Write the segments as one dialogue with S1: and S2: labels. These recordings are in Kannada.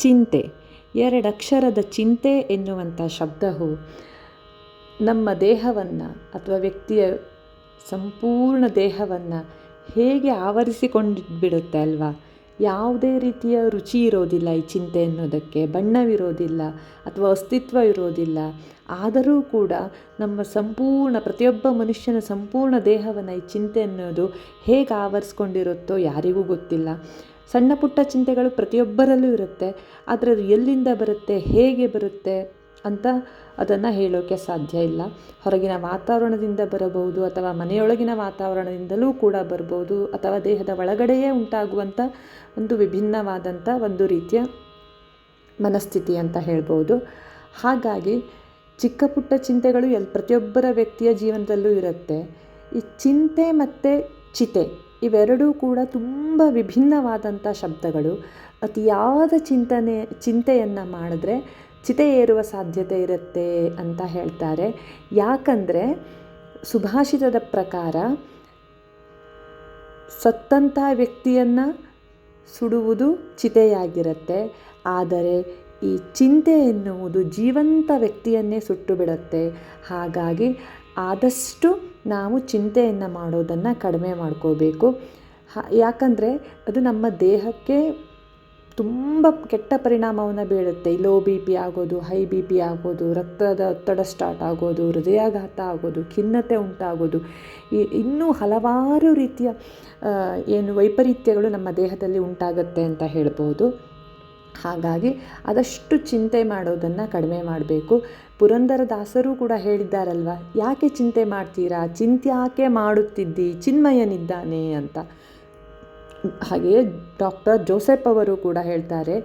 S1: ಚಿಂತೆ ಎರಡಕ್ಷರದ ಚಿಂತೆ ಎನ್ನುವಂಥ ಶಬ್ದವು ನಮ್ಮ ದೇಹವನ್ನು ಅಥವಾ ವ್ಯಕ್ತಿಯ ಸಂಪೂರ್ಣ ದೇಹವನ್ನು ಹೇಗೆ ಆವರಿಸಿಕೊಂಡು ಬಿಡುತ್ತೆ ಅಲ್ವಾ? ಯಾವುದೇ ರೀತಿಯ ರುಚಿ ಇರೋದಿಲ್ಲ ಈ ಚಿಂತೆ ಅನ್ನೋದಕ್ಕೆ, ಬಣ್ಣವಿರೋದಿಲ್ಲ ಅಥವಾ ಅಸ್ತಿತ್ವ ಇರೋದಿಲ್ಲ. ಆದರೂ ಕೂಡ ನಮ್ಮ ಸಂಪೂರ್ಣ, ಪ್ರತಿಯೊಬ್ಬ ಮನುಷ್ಯನ ಸಂಪೂರ್ಣ ದೇಹವನ್ನು ಈ ಚಿಂತೆ ಅನ್ನೋದು ಹೇಗೆ ಆವರಿಸ್ಕೊಂಡಿರುತ್ತೋ ಯಾರಿಗೂ ಗೊತ್ತಿಲ್ಲ. ಸಣ್ಣ ಪುಟ್ಟ ಚಿಂತೆಗಳು ಪ್ರತಿಯೊಬ್ಬರಲ್ಲೂ ಇರುತ್ತೆ. ಆದರೆ ಅದು ಎಲ್ಲಿಂದ ಬರುತ್ತೆ, ಹೇಗೆ ಬರುತ್ತೆ ಅಂತ ಅದನ್ನು ಹೇಳೋಕ್ಕೆ ಸಾಧ್ಯ ಇಲ್ಲ. ಹೊರಗಿನ ವಾತಾವರಣದಿಂದ ಬರಬಹುದು ಅಥವಾ ಮನೆಯೊಳಗಿನ ವಾತಾವರಣದಿಂದಲೂ ಕೂಡ ಬರ್ಬೋದು ಅಥವಾ ದೇಹದ ಒಳಗಡೆಯೇ ಉಂಟಾಗುವಂಥ ಒಂದು ವಿಭಿನ್ನವಾದಂಥ ಒಂದು ರೀತಿಯ ಮನಸ್ಥಿತಿ ಅಂತ ಹೇಳ್ಬೋದು. ಹಾಗಾಗಿ ಚಿಕ್ಕ ಪುಟ್ಟ ಚಿಂತೆಗಳು ಎಲ್, ಪ್ರತಿಯೊಬ್ಬರ ವ್ಯಕ್ತಿಯ ಜೀವನದಲ್ಲೂ ಇರುತ್ತೆ. ಈ ಚಿಂತೆ ಮತ್ತು ಚಿತೆ ಇವೆರಡೂ ಕೂಡ ತುಂಬ ವಿಭಿನ್ನವಾದಂಥ ಶಬ್ದಗಳು. ಅತಿಯಾದ ಚಿಂತನೆ ಚಿಂತೆಯನ್ನು ಮಾಡಿದ್ರೆ ಚಿತೆ ಏರುವ ಸಾಧ್ಯತೆ ಇರುತ್ತೆ ಅಂತ ಹೇಳ್ತಾರೆ. ಯಾಕಂದರೆ ಸುಭಾಷಿತದ ಪ್ರಕಾರ ಸತ್ತಂಥ ವ್ಯಕ್ತಿಯನ್ನು ಸುಡುವುದು ಚಿತೆಯಾಗಿರುತ್ತೆ. ಆದರೆ ಈ ಚಿಂತೆ ಎನ್ನುವುದು ಜೀವಂತ ವ್ಯಕ್ತಿಯನ್ನೇ ಸುಟ್ಟು ಬಿಡುತ್ತೆ. ಹಾಗಾಗಿ ಆದಷ್ಟು ನಾವು ಚಿಂತೆಯನ್ನು ಮಾಡೋದನ್ನು ಕಡಿಮೆ ಮಾಡ್ಕೋಬೇಕು. ಯಾಕಂದರೆ ಅದು ನಮ್ಮ ದೇಹಕ್ಕೆ ತುಂಬ ಕೆಟ್ಟ ಪರಿಣಾಮವನ್ನು ಬೀಳುತ್ತೆ. ಲೋ ಬಿ ಪಿ ಆಗೋದು, ಹೈ ಬಿ ಪಿ ಆಗೋದು, ರಕ್ತದ ಒತ್ತಡ ಸ್ಟಾರ್ಟ್ ಆಗೋದು, ಹೃದಯಾಘಾತ ಆಗೋದು, ಖಿನ್ನತೆ ಉಂಟಾಗೋದು. ಇನ್ನೂ ಹಲವಾರು ರೀತಿಯ ಏನು ವೈಪರೀತ್ಯಗಳು ನಮ್ಮ ದೇಹದಲ್ಲಿ ಉಂಟಾಗುತ್ತೆ ಅಂತ ಹೇಳ್ಬೋದು. ಹಾಗಾಗಿ ಆದಷ್ಟು ಚಿಂತೆ ಮಾಡೋದನ್ನು ಕಡಿಮೆ ಮಾಡಬೇಕು. ಪುರಂದರದಾಸರು ಕೂಡ ಹೇಳಿದ್ದಾರಲ್ವ, ಯಾಕೆ ಚಿಂತೆ ಮಾಡ್ತೀರಾ? ಚಿಂತ್ಯಾಕೆ ಮಾಡುತ್ತಿದ್ದಿ? ಚಿನ್ಮಯನಿದ್ದಾನೆ ಅಂತ. ಹಾಗೆಯೇ ಡಾಕ್ಟರ್ ಜೋಸೆಫ್ ಅವರು ಕೂಡ ಹೇಳ್ತಾರೆ,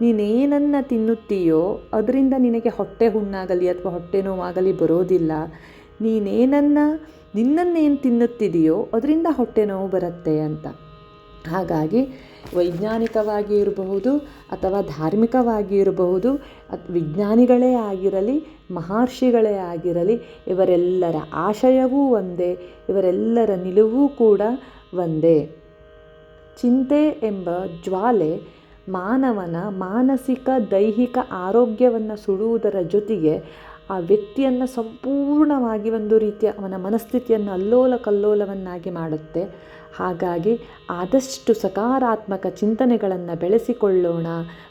S1: ನೀನೇನನ್ನು ತಿನ್ನುತ್ತೀಯೋ ಅದರಿಂದ ನಿನಗೆ ಹೊಟ್ಟೆ ಹುಣ್ಣಾಗಲಿ ಅಥವಾ ಹೊಟ್ಟೆ ನೋವಾಗಲಿ ಬರೋದಿಲ್ಲ. ನೀನೇನನ್ನು, ನಿನ್ನನ್ನೇನು ತಿನ್ನುತ್ತಿದೆಯೋ ಅದರಿಂದ ಹೊಟ್ಟೆ ನೋವು ಬರುತ್ತೆ ಅಂತ. ಹಾಗಾಗಿ ವೈಜ್ಞಾನಿಕವಾಗಿ ಇರಬಹುದು ಅಥವಾ ಧಾರ್ಮಿಕವಾಗಿ ಇರಬಹುದು ವಿಜ್ಞಾನಿಗಳೇ ಆಗಿರಲಿ, ಮಹರ್ಷಿಗಳೇ ಆಗಿರಲಿ, ಇವರೆಲ್ಲರ ಆಶಯವೂ ಒಂದೇ, ಇವರೆಲ್ಲರ ನಿಲುವು ಕೂಡ ಒಂದೇ. ಚಿಂತೆ ಎಂಬ ಜ್ವಾಲೆ ಮಾನವನ ಮಾನಸಿಕ, ದೈಹಿಕ ಆರೋಗ್ಯವನ್ನು ಸುಡುವುದರ ಜೊತೆಗೆ ಆ ವ್ಯಕ್ತಿಯನ್ನು ಸಂಪೂರ್ಣವಾಗಿ ಒಂದು ರೀತಿಯ ಅವನ ಮನಸ್ಥಿತಿಯನ್ನು ಅಲ್ಲೋಲ ಕಲ್ಲೋಲವನ್ನಾಗಿ ಮಾಡುತ್ತೆ. ಹಾಗಾಗಿ ಆದಷ್ಟು ಸಕಾರಾತ್ಮಕ ಚಿಂತನೆಗಳನ್ನು ಬೆಳೆಸಿಕೊಳ್ಳೋಣ,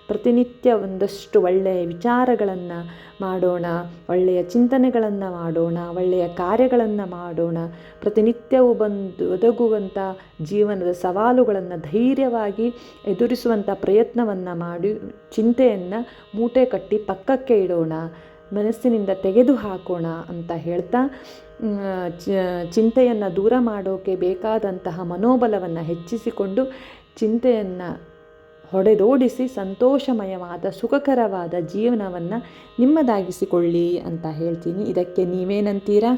S1: ಪ್ರತಿನಿತ್ಯ ಒಂದಷ್ಟು ಒಳ್ಳೆಯ ವಿಚಾರಗಳನ್ನು ಮಾಡೋಣ, ಒಳ್ಳೆಯ ಚಿಂತನೆಗಳನ್ನು ಮಾಡೋಣ, ಒಳ್ಳೆಯ ಕಾರ್ಯಗಳನ್ನು ಮಾಡೋಣ, ಪ್ರತಿನಿತ್ಯವೂ ಬಂದು ಒದಗುವಂಥ ಜೀವನದ ಸವಾಲುಗಳನ್ನು ಧೈರ್ಯವಾಗಿ ಎದುರಿಸುವಂಥ ಪ್ರಯತ್ನವನ್ನು ಮಾಡಿ, ಚಿಂತೆಯನ್ನು ಮೂಟೆ ಕಟ್ಟಿ ಪಕ್ಕಕ್ಕೆ ಇಡೋಣ. ಮನಸ್ಸಿನಿಂದ ತೆಗೆದು ಹಾಕೋಣ ಅಂತ ಹೇಳ್ತಾ ಚಿಂತೆಯನ್ನು ದೂರ ಮಾಡೋಕೆ ಬೇಕಾದಂತಹ ಮನೋಬಲವನ್ನು ಹೆಚ್ಚಿಸಿಕೊಂಡು ಚಿಂತೆಯನ್ನು ಹೊಡೆದೋಡಿಸಿ ಸಂತೋಷಮಯವಾದ, ಸುಖಕರವಾದ ಜೀವನವನ್ನು ನಿಮ್ಮದಾಗಿಸಿಕೊಳ್ಳಿ ಅಂತ ಹೇಳ್ತೀನಿ. ಇದಕ್ಕೆ ನೀವೇನಂತೀರಾ?